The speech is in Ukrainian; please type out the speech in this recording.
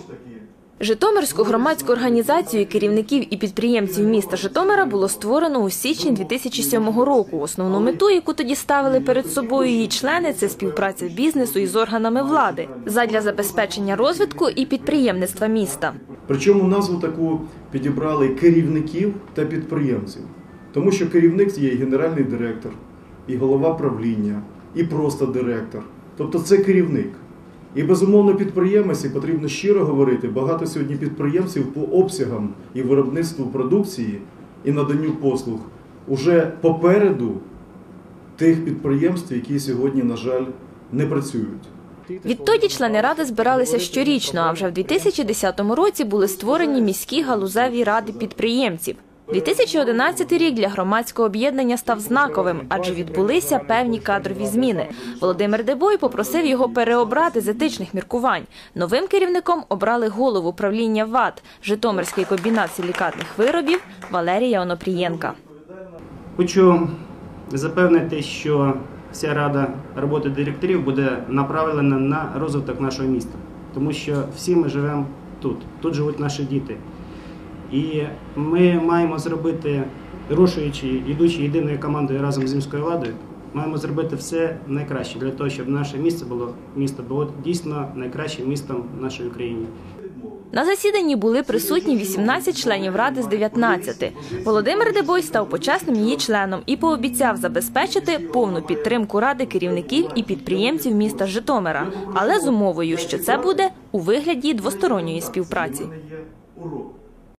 ж таки. Житомирську громадську організацію керівників і підприємців міста Житомира було створено у січні 2007 року. Основну мету, яку тоді ставили перед собою її члени, це співпраця бізнесу із органами влади задля забезпечення розвитку і підприємництва міста. Причому назву таку підібрали керівників та підприємців. Тому що керівник є і генеральний директор, і голова правління, і просто директор. Тобто це керівник. І безумовно підприємець, і потрібно щиро говорити, багато сьогодні підприємців по обсягам і виробництву продукції і наданню послуг уже попереду тих підприємств, які сьогодні, на жаль, не працюють. Відтоді члени ради збиралися щорічно, а вже в 2010 році були створені міські галузеві ради підприємців. 2011 рік для громадського об'єднання став знаковим, адже відбулися певні кадрові зміни. Володимир Дебой попросив його переобрати з етичних міркувань. Новим керівником обрали голову правління ВАД Житомирський комбінат силікатних виробів Валерія Онопрієнка. Хочу запевнити, що вся рада роботи директорів буде направлена на розвиток нашого міста, тому що всі ми живемо тут, тут живуть наші діти. І ми маємо зробити, рушуючи, ідучи єдиною командою разом з міською владою, маємо зробити все найкраще для того, щоб наше місто було місто було дійсно найкращим містом в нашій Україні. На засіданні були присутні 18 членів ради з 19. Володимир Дебой став почесним її членом і пообіцяв забезпечити повну підтримку ради керівників і підприємців міста Житомира, але з умовою, що це буде у вигляді двосторонньої співпраці.